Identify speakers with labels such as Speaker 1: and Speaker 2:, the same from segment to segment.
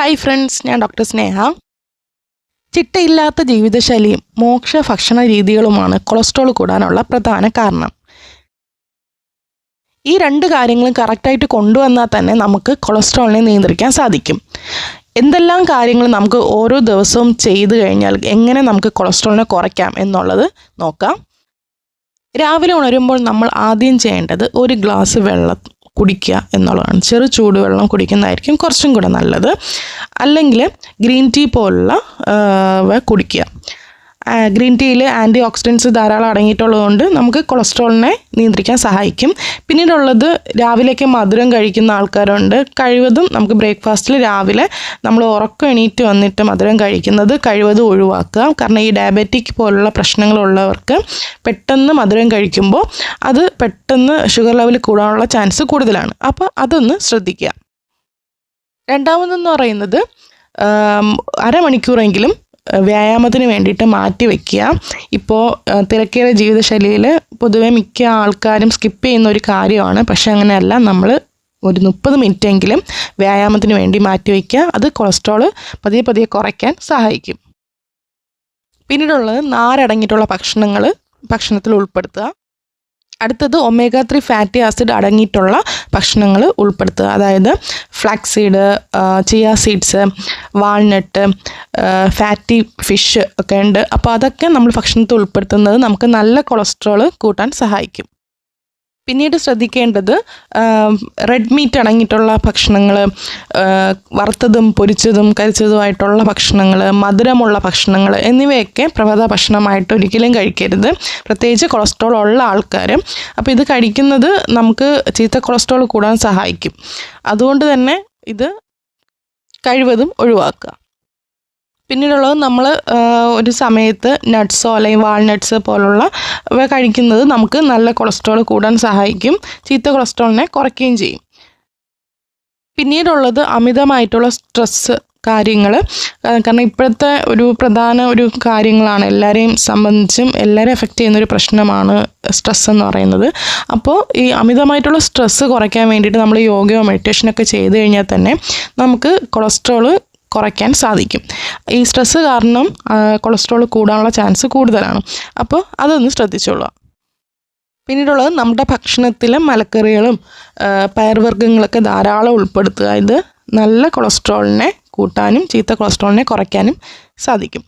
Speaker 1: Hi friends ഞാൻ doctor Sneha. ചിട്ടയില്ലാത്ത ജീവിതശൈലിയും മോക്ഷ ഭക്ഷണ രീതികളുമാണ് കൊളസ്ട്രോൾ കൂടാനുള്ള പ്രധാന കാരണം. ഈ രണ്ട് കാര്യങ്ങളും കറക്റ്റായിട്ട് കൊണ്ടുവന്നാൽ തന്നെ നമുക്ക് കൊളസ്ട്രോളിനെ നിയന്ത്രിക്കാൻ സാധിക്കും. എന്തെല്ലാം കാര്യങ്ങൾ നമുക്ക് ഓരോ ദിവസവും ചെയ്തു കഴിഞ്ഞാൽ എങ്ങനെ നമുക്ക് കൊളസ്ട്രോളിനെ കുറയ്ക്കാം എന്നുള്ളത് നോക്കാം. രാവിലെ ഉണരുമ്പോൾ നമ്മൾ ആദ്യം ചെയ്യേണ്ടത് ഒരു ഗ്ലാസ് വെള്ളം കുടിക്കുക എന്നുള്ളതാണ്. ചെറു ചൂടുവെള്ളം കുടിക്കുന്നതായിരിക്കും കുറച്ചും കൂടെ നല്ലത്. അല്ലെങ്കിൽ ഗ്രീൻ ടീ പോലുള്ള കുടിക്കുക. ഗ്രീൻ ടീയിൽ ആന്റി ഓക്സിഡൻസ് ധാരാളം അടങ്ങിയിട്ടുള്ളതുകൊണ്ട് നമുക്ക് കൊളസ്ട്രോളിനെ നിയന്ത്രിക്കാൻ സഹായിക്കും. പിന്നീടുള്ളത് രാവിലെയൊക്കെ മധുരം കഴിക്കുന്ന ആൾക്കാരുണ്ട്. കഴിവതും നമുക്ക് ബ്രേക്ക്ഫാസ്റ്റിൽ രാവിലെ നമ്മൾ ഉറക്കം എണീറ്റ് വന്നിട്ട് മധുരം കഴിക്കുന്നത് കഴിവതും ഒഴിവാക്കുക. കാരണം ഈ ഡയബറ്റിക് പോലുള്ള പ്രശ്നങ്ങളുള്ളവർക്ക് പെട്ടെന്ന് മധുരം കഴിക്കുമ്പോൾ അത് പെട്ടെന്ന് ഷുഗർ ലെവൽ കൂടാനുള്ള ചാൻസ് കൂടുതലാണ്. അപ്പോൾ അതൊന്ന് ശ്രദ്ധിക്കുക. രണ്ടാമതെന്ന് പറയുന്നത് അരമണിക്കൂറെങ്കിലും വ്യായാമത്തിന് വേണ്ടിയിട്ട് മാറ്റി വയ്ക്കുക ഇപ്പോൾ തിരക്കേറിയ ജീവിതശൈലിയിൽ പൊതുവെ മിക്ക ആൾക്കാരും സ്കിപ്പ് ചെയ്യുന്ന ഒരു കാര്യമാണ്. പക്ഷേ അങ്ങനെയല്ല. നമ്മൾ ഒരു മുപ്പത് മിനിറ്റെങ്കിലും വ്യായാമത്തിന് വേണ്ടി മാറ്റി വയ്ക്കുക അത് കൊളസ്ട്രോൾ പതിയെ പതിയെ കുറയ്ക്കാൻ സഹായിക്കും. പിന്നീടുള്ളത് നാരടങ്ങിയിട്ടുള്ള ഭക്ഷണങ്ങൾ ഭക്ഷണത്തിൽ ഉൾപ്പെടുത്തുക. അടുത്തത് ഒമേഗ ത്രീ ഫാറ്റി ആസിഡ് അടങ്ങിയിട്ടുള്ള ഭക്ഷണങ്ങൾ ഉൾപ്പെടുത്തുക. അതായത് flax seed chia seeds walnut fatty fish ഒക്കെ ഉണ്ട്. അപ്പോൾ അതൊക്കെ നമ്മൾ ഭക്ഷണത്തിൽ ഉൾപ്പെടുത്തുന്നത് നമുക്ക് നല്ല കൊളസ്ട്രോൾ കൂട്ടാൻ സഹായിക്കും. പിന്നീട് ശ്രദ്ധിക്കേണ്ടത് റെഡ് മീറ്റ് അടങ്ങിയിട്ടുള്ള ഭക്ഷണങ്ങൾ വറുത്തതും പൊരിച്ചതും കരിച്ചതുമായിട്ടുള്ള ഭക്ഷണങ്ങൾ മധുരമുള്ള ഭക്ഷണങ്ങൾ എന്നിവയൊക്കെ പ്രഭാത ഭക്ഷണമായിട്ട് ഒരിക്കലും കഴിക്കരുത്. പ്രത്യേകിച്ച് കൊളസ്ട്രോൾ ഉള്ള ആൾക്കാർ അപ്പോൾ ഇത് കഴിക്കുന്നത് നമുക്ക് ചീത്ത കൊളസ്ട്രോൾ കൂടാൻ സഹായിക്കും. അതുകൊണ്ട് തന്നെ ഇത് കഴിവതും ഒഴിവാക്കുക. പിന്നീടുള്ളത് നമ്മൾ ഒരു സമയത്ത് നട്ട്സോ അല്ലെങ്കിൽ വാൾനട്ട്സ് പോലുള്ള ഇവ കഴിക്കുന്നത് നമുക്ക് നല്ല കൊളസ്ട്രോൾ കൂടാൻ സഹായിക്കും. ചീത്ത കൊളസ്ട്രോളിനെ കുറയ്ക്കുകയും ചെയ്യും. പിന്നീടുള്ളത് അമിതമായിട്ടുള്ള സ്ട്രെസ്സ് കാര്യങ്ങൾ കാരണം ഇപ്പോഴത്തെ ഒരു പ്രധാന ഒരു കാര്യങ്ങളാണ് എല്ലാവരെയും സംബന്ധിച്ചും എല്ലാവരെയും എഫക്റ്റ് ചെയ്യുന്ന ഒരു പ്രശ്നമാണ് സ്ട്രെസ് എന്ന് പറയുന്നത്. അപ്പോൾ ഈ അമിതമായിട്ടുള്ള സ്ട്രെസ്സ് കുറയ്ക്കാൻ വേണ്ടിയിട്ട് നമ്മൾ യോഗയോ മെഡിറ്റേഷനൊക്കെ ചെയ്ത് കഴിഞ്ഞാൽ തന്നെ നമുക്ക് കൊളസ്ട്രോൾ കുറയ്ക്കാൻ സാധിക്കും. ഈ സ്ട്രെസ്സ് കാരണം കൊളസ്ട്രോൾ കൂടാനുള്ള ചാൻസ് കൂടുതലാണ്. അപ്പോൾ അതൊന്ന് ശ്രദ്ധിച്ചോളുക. പിന്നീടുള്ളത് നമ്മുടെ ഭക്ഷണത്തിലെ മലക്കറികളും പയർവർഗങ്ങളൊക്കെ ധാരാളം ഉൾപ്പെടുത്തുക. ഇത് നല്ല കൊളസ്ട്രോളിനെ കൂട്ടാനും ചീത്ത കൊളസ്ട്രോളിനെ കുറയ്ക്കാനും സാധിക്കും.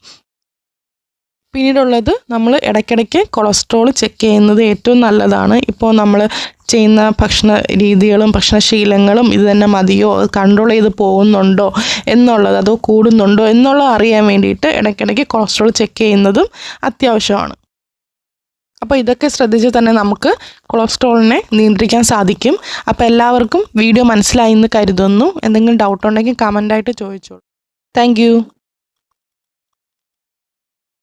Speaker 1: പിന്നീടുള്ളത് നമ്മൾ ഇടയ്ക്കിടയ്ക്ക് കൊളസ്ട്രോൾ ചെക്ക് ചെയ്യുന്നത് ഏറ്റവും നല്ലതാണ്. ഇപ്പോൾ നമ്മൾ ചെയ്യുന്ന ഭക്ഷണ രീതികളും ഭക്ഷണശീലങ്ങളും ഇത് തന്നെ മതിയോ? കൺട്രോൾ ചെയ്ത് പോകുന്നുണ്ടോ? എന്നുള്ളത് അതോ കൂടുന്നുണ്ടോ? എന്നുള്ളത് അറിയാൻ വേണ്ടിയിട്ട് ഇടയ്ക്കിടയ്ക്ക് കൊളസ്ട്രോൾ ചെക്ക് ചെയ്യുന്നതും അത്യാവശ്യമാണ്. അപ്പോൾ ഇതൊക്കെ ശ്രദ്ധിച്ച് തന്നെ നമുക്ക് കൊളസ്ട്രോളിനെ നിയന്ത്രിക്കാൻ സാധിക്കും. അപ്പോൾ എല്ലാവർക്കും വീഡിയോ മനസ്സിലായി എന്ന് കരുതുന്നു. എന്തെങ്കിലും ഡൗട്ട് ഉണ്ടെങ്കിൽ കമന്റായിട്ട് ചോദിച്ചോളൂ. താങ്ക്